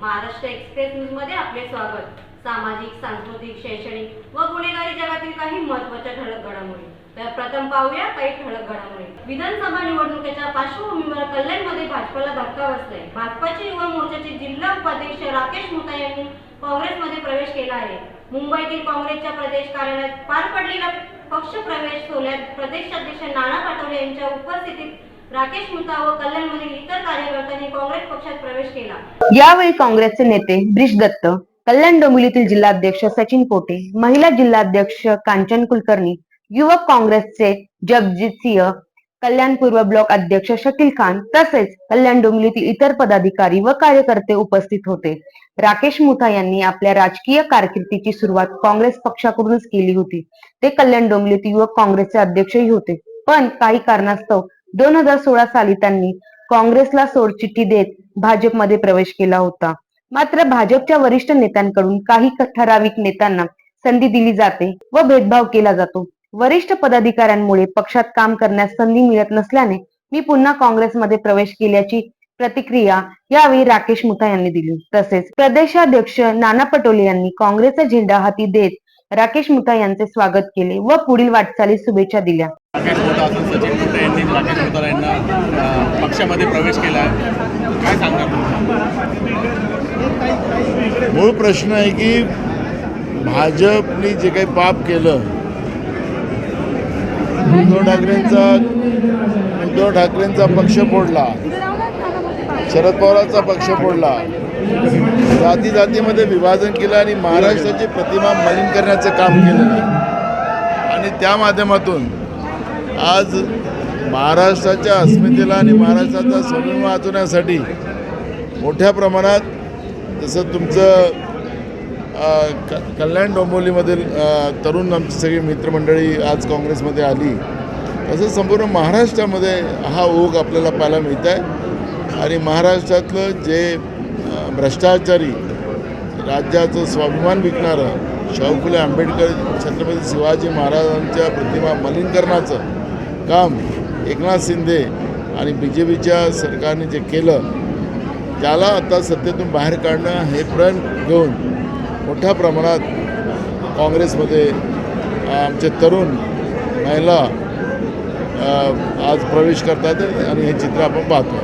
Maharashtra express न्यूजमध्ये आपले स्वागत. सामाजिक सांस्कृतिक शैक्षणिक व गुन्हेगारी जगातील काही महत्त्वाच्या ठळक घडामोडी तर प्रथम पाहूया काही ठळक घडामोडी. विधानसभा निवडणुकीच्या पार्श्वभूमीवर कल्याणमध्ये भाजपला धक्का बसलाय. भाजपाचे युवा मोर्चाचे जिल्हा उपाध्यक्ष राकेश मुता यांनी काँग्रेसमध्ये प्रवेश केला आहे. मुंबईतील काँग्रेसच्या प्रदेश कार्यालयात पार पडलेला पक्ष प्रवेश सोहळ्यात प्रदेशाध्यक्ष नाना पाटोले यांच्या उपस्थितीत राकेश मुता व कल्याणमधील इतर कार्यकर्त्यांनी काँग्रेस पक्षात प्रवेश केला. यावेळी काँग्रेसचे नेते ब्रिश दत्त कल्याण डोंबिवलीतील जिल्हाध्यक्ष सचिन पोटे महिला जिल्हाध्यक्ष कांचन कुलकर्णी युवक काँग्रेसचे जगजित सिंह कल्याण पूर्व ब्लॉक अध्यक्ष शकील खान तसेच कल्याण डोंबिवलीतील इतर पदाधिकारी व कार्यकर्ते उपस्थित होते. राकेश मुथा यांनी आपल्या राजकीय कारकिर्दीची सुरुवात काँग्रेस पक्षाकडूनच केली होती. ते कल्याण डोंबिवलीतील युवक काँग्रेसचे अध्यक्षही होते. पण काही कारणास्तव दोन हजार सोळा साली त्यांनी काँग्रेसला सोडचिठ्ठी देत भाजपमध्ये प्रवेश केला होता. मात्र भाजपच्या वरिष्ठ नेत्यांकडून काही ठराविक नेत्यांना संधी दिली जाते व भेदभाव केला जातो. वरिष्ठ पदाधिकाऱ्यांमुळे पक्षात काम करण्यास संधी मिळत नसल्याने मी पुन्हा काँग्रेसमध्ये प्रवेश केल्याची प्रतिक्रिया यावेळी राकेश मुथा यांनी दिली. तसेच प्रदेशाध्यक्ष नाना पटोले यांनी काँग्रेसचा झेंडा हाती देत राकेश मुथा यांचे स्वागत केले व पुढील वाटचालीस शुभेच्छा दिल्या. राकेश मोता असून सचिन मोठे यांनी राकेश मोताला यांना पक्षामध्ये प्रवेश केला काय सांगणार मूळ प्रश्न आहे की भाजपने जे काही पाप केलं उद्धव ठाकरेंचा उद्धव ठाकरेंचा पक्ष फोडला. शरद पवारांचा पक्ष फोडला. जाती जातीमध्ये विभाजन केलं आणि महाराष्ट्राची प्रतिमा मलिन करण्याचं काम केलं आणि त्या माध्यमातून आज महाराष्ट्राच्या अस्मितेला आणि महाराष्ट्राचा स्वाभिमान वाचवण्यासाठी मोठ्या प्रमाणात जसं तुमचं क कल्याण डोंबिवलीमधील तरुण आमची सगळी मित्रमंडळी आज काँग्रेसमध्ये आली. तसं संपूर्ण महाराष्ट्रामध्ये हा ओघ आपल्याला पाहायला मिळत आहे आणि महाराष्ट्रातलं जे भ्रष्टाचारी राज्याचं स्वाभिमान विकणारं शाहू फुले आंबेडकर छत्रपती शिवाजी महाराजांच्या प्रतिमा मलिन करण्याचं काम एकनाथ शिंदे आणि बी जे पीच्या सरकारने जे केलं त्याला आता सत्तेतून बाहेर काढणं हे प्रण घेऊन मोठ्या प्रमाणात काँग्रेसमध्ये आमचे तरुण महिला आज प्रवेश करतात आणि हे चित्र आपण पाहतो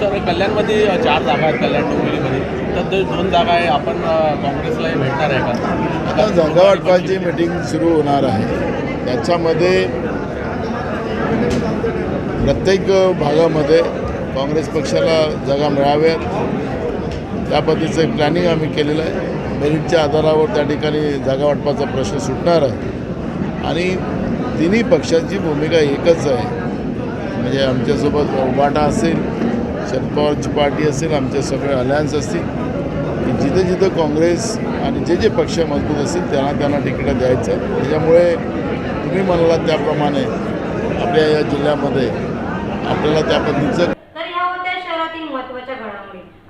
सर कल्याणमध्ये चार जागा आहेत कल्याण डोंबिवलीमध्ये. तर ते दोन जागा आहे आपण काँग्रेसलाही भेटणार आहे का? आता जागा वाटपाची मिटिंग सुरू होणार आहे. त्याच्यामध्ये प्रत्येक भागामध्ये काँग्रेस पक्षाला जागा मिळाव्यात. त्या पद्धतीचं एक प्लॅनिंग आम्ही केलेलं आहे. मेरिटच्या आधारावर त्या ठिकाणी जागा वाटपाचा प्रश्न सुटणार आहे. आणि तिन्ही पक्षांची भूमिका एकच आहे. म्हणजे आमच्यासोबत उबाटा असेल शरद पवारची पार्टी असेल आमचे सगळे अलायन्स असतील की जिथे जिथं काँग्रेस आणि जे जे पक्ष मजबूत असतील त्यांना त्यांना तिकीटं द्यायचं त्याच्यामुळे तुम्ही म्हणालात त्याप्रमाणे आपल्या या जिल्ह्यामध्ये आपल्याला त्या पद्धतीचं